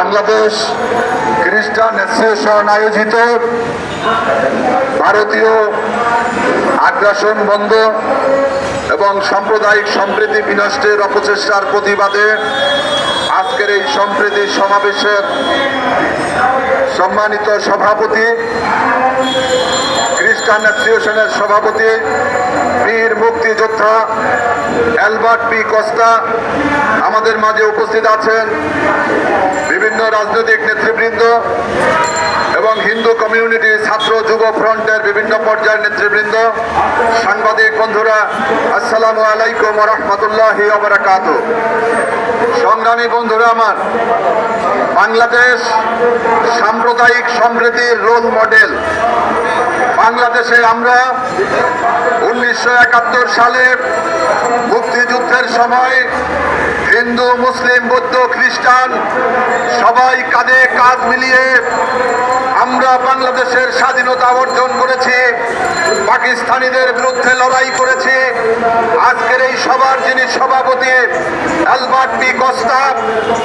বাংলাদেশ খ্রিস্টান অ্যাসোসিয়েশন আয়োজিত ভারতীয় আগ্রাসন বন্ধ এবং সাম্প্রদায়িক সম্প্রীতি বিনষ্টের অপচেষ্টার প্রতিবাদে আজকের এই সম্প্রীতি সমাবেশের সম্মানিত সভাপতি, খ্রিস্টান অ্যাসোসিয়েশনের সভাপতি, বীর মুক্তিযোদ্ধা অ্যালবার্ট পি কস্তা আমাদের মাঝে উপস্থিত আছেন। বিভিন্ন রাজনৈতিক নেতৃবৃন্দ এবং হিন্দু কমিউনিটি, ছাত্র, যুব ফ্রন্টের বিভিন্ন পর্যায়ের নেতৃবৃন্দ, সাংবাদিক বন্ধুরা, আসসালামু আলাইকুম রহমতুল্লাহ অবরাকাত সংগ্রামী বন্ধুরা আমার, বাংলাদেশ সাম্প্রদায়িক সমৃদ্ধির রোল মডেল। বাংলাদেশে আমরা উনিশশো একাত্তর সালে মুক্তিযুদ্ধের সময় হিন্দু, মুসলিম, বৌদ্ধ, খ্রিস্টান, সবাই কাঁধে কাঁধ মিলিয়ে আমরা বাংলাদেশের স্বাধীনতা অর্জন করেছি, পাকিস্তানিদের বিরুদ্ধে লড়াই করেছি। আজকের এই সবার যিনি সভাপতি, অ্যালবার্ট পি কস্তা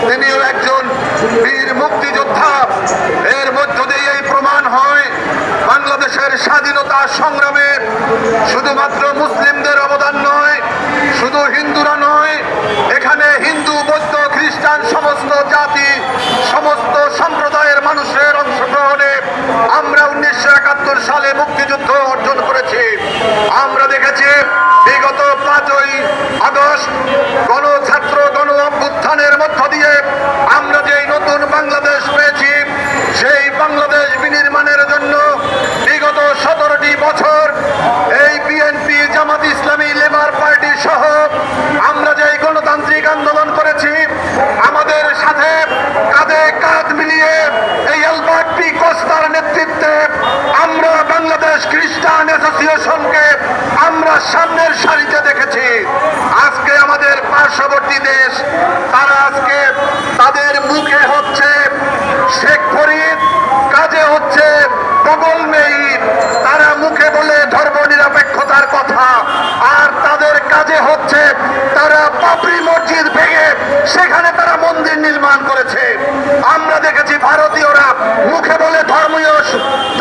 তিনিও একজন বীর মুক্তিযোদ্ধা। এর মধ্য দিয়ে এই প্রমাণ হয়, বাংলাদেশের স্বাধীনতা সংগ্রামে শুধুমাত্র মুসলিমদের অবদান নয় শুধু হিন্দুরা নয় এখানে হিন্দু বৌদ্ধ খ্রিস্টান সমস্ত জাতি সমস্ত সম্প্রদায়ের অ্যাসোসিয়েশনকে আমরা সামনের সারিতে দেখেছি। আজকে আমাদের পার্শ্ববর্তী দেশ, তারা আজকে তাদের মুখে হচ্ছে শেখ ফরিদ, কাজে হচ্ছে প্রবল মেইর তারা মুখে বলে ধর্ম নিরপেক্ষতার কথা, আর তাদের কাজে হচ্ছে তারা পাপড়ি মসজিদ ভেঙে সেখানে তারা মন্দির নির্মাণ করেছে আমরা দেখেছি ভারতীয়রা মুখে বলে ধর্মীয়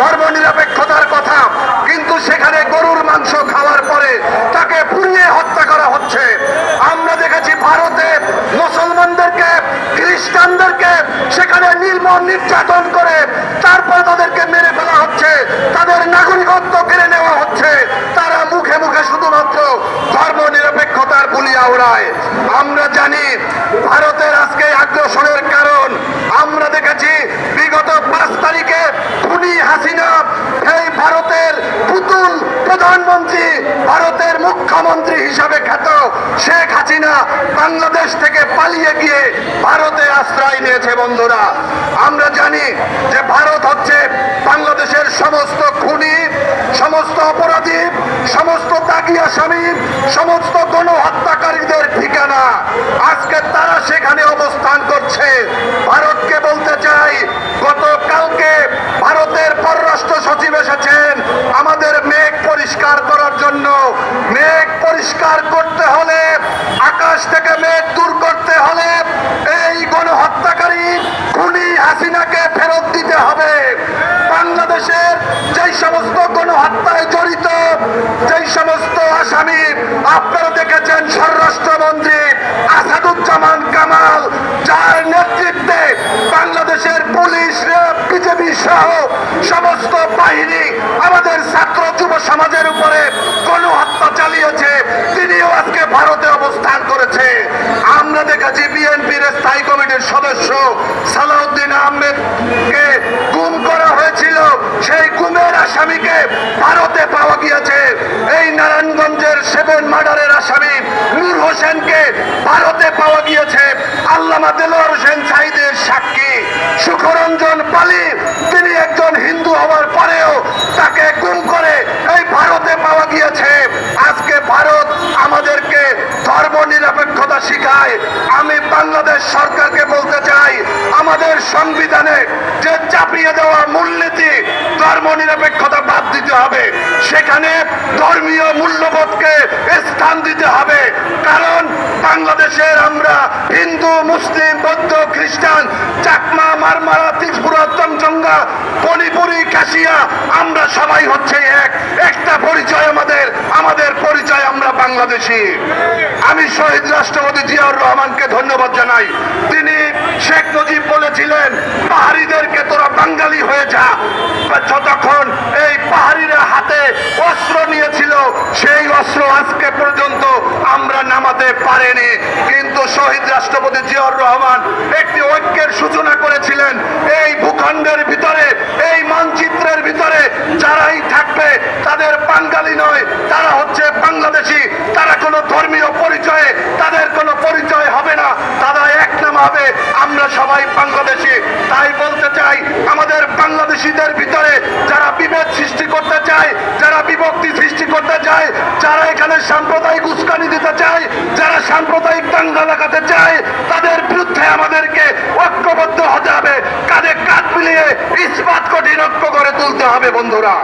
ধর্ম নিরপেক্ষতার কথা কিন্তু সেখানে গরুর মাংস খাওয়ার পরে তাকে পুড়িয়ে হত্যা করা হচ্ছে আমরা দেখেছি ভারতে মুসলমানদেরকে খ্রিস্টানদেরকে সেখানে নির্মম নির্যাতন করে তারপর তাদেরকে মেরে ফেলা হচ্ছে। তাদের নাগরিকত্ব কেড়ে নেওয়া হচ্ছে। তারা মুখে মুখে শুধুমাত্র ধর্ম নিরপেক্ষতার বুলিয়া ওড়ায় আমরা জানি ভারতের আজকে আগ্রাসনের কারণ আমরা দেখেছি বিগত পাঁচ তারিখে খুনি হাসিনা এই ভারতের পুতুল প্রধানমন্ত্রী ভারতের মুখ্যমন্ত্রী হিসাবে খ্যাত হাসিনা বাংলাদেশ থেকে পালিয়ে গিয়ে ভারতে আশ্রয় নিয়েছে বন্ধুরা। আমরা জানি যে ভারত হচ্ছে বাংলাদেশের সমস্ত খুনি, সমস্ত অপরাধী, সমস্ত দাগি আসামি, সমস্ত গণহত্যাকারীদের ঠিকানা। আজকে তারা সেখানে অবস্থান করছে। ভারতকে বলতে চাই, গতকালকে ভারতের পররাষ্ট্র সচিব এসেছেন। আমাদের মেঘ পরিষ্কার করার জন্য, মেঘ পরিষ্কার করতে হলে আকাশ থেকে মেঘ দূর করতে হলে এই গণহত্যাকারী খুনি হাসিনাকে ফেরত দিতে হবে। বাংলাদেশের যেই সমস্ত গণহত্যায় জড়িত, যেই সমস্ত আসামি, আপনারা দেখেছেন স্বরাষ্ট্রমন্ত্রী আসাদুজ্জামান কামাল, যার নেতৃত্বে বাংলাদেশের পুলিশ, বিজেপি সহ সমস্ত বাহিনী আমাদের ছাত্র যুব সমাজের উপরে গণহত্যা চালিয়েছে তিনিও আজকে ভারতে অবস্থান করেছে দেখেছি বিএনপির স্থায়ী কমিটির সদস্য সালাউদ্দিন আহমেদকে গুম করা হয়েছিল। সেই গুমের আসামিকে ভারতে পাওয়া গিয়েছে। এই নারায়ণগঞ্জের সেভেন মার্ডারের আসামি নূর হোসেনকে ভারতে পাওয়া গিয়েছে আল্লামা দেলোয়ার হোসেন সাইদের সাক্ষী সুখরঞ্জন পালি তিনি একজন হিন্দু হওয়ার পরেও তাকে গুম করে এই ভারতে পাওয়া গিয়েছে আজকে ভারত আমাদেরকে ধর্ম নিরপেক্ষতা শিখায় আমি বাংলাদেশ সরকারকে বলতে চাই আমাদের সংবিধানে যে চাপিয়ে দেওয়া মূলনীতি ধর্ম নিরপেক্ষতা বাদ দিতে হবে। সেখানে ধর্মীয় মূল্যবোধকে স্থান দিতে হবে। কারণ বাংলাদেশের আমরা হিন্দু মুসলিম, বৌদ্ধ, খ্রিস্টান, চাকমা চারমারা ত্রিপুরা চংচঙ্গা কলিপুরি কাশিয়া, আমরা সবাই হচ্ছে এক। একটা পরিচয় আমাদের আমাদের পরিচয় আমরা বাংলাদেশি। আমি শহীদ রাষ্ট্রপতি জিয়াউর রহমানকে ধন্যবাদ জানাই। তিনি শেখ মুজিব বলেছিলেন, পাহাড়িদেরকে তোরা বাঙালি হয়ে যা। যতক্ষণ এই পাহাড়িরা হাতে অস্ত্র নিয়েছিল, সেই অস্ত্র আজকে পর্যন্ত আমরা নামাতে পারেনি। শহীদ রাষ্ট্রপতি জিয়াউর রহমান একটি ঐক্যের সূচনা করেছিলেন। এই ভূখণ্ডের ভিতরে, এই মানচিত্রের ভিতরে যারাই থাকবে, তাদের বাঙালি নয়, তারা হচ্ছে বাংলাদেশি, তারা কোনো ধর্মীয় পরিচয়ে, তাদের কোনো পরিচয় হবে না। তারা এক নাম হবে, আমরা সবাই বাংলাদেশি। তাই বলতে চাই, আমাদের বাংলাদেশিদের ভিতরে যারা বিভেদ সৃষ্টি করতে চায়, যারা বিভক্তি সৃষ্টি করতে চায়, যারা এখানে সাম্প্রদায়িক উস্কানি দিতে চায় সাম্প্রদায়িক দাঙ্গা লাগাতে চায়, তাদের বিরুদ্ধে আমাদেরকে ঐক্যবদ্ধ হতে হবে। কাঁধে কাঁধ মিলিয়ে ইস্পাত কঠিন ঐক্য করে তুলতে হবে, বন্ধুরা।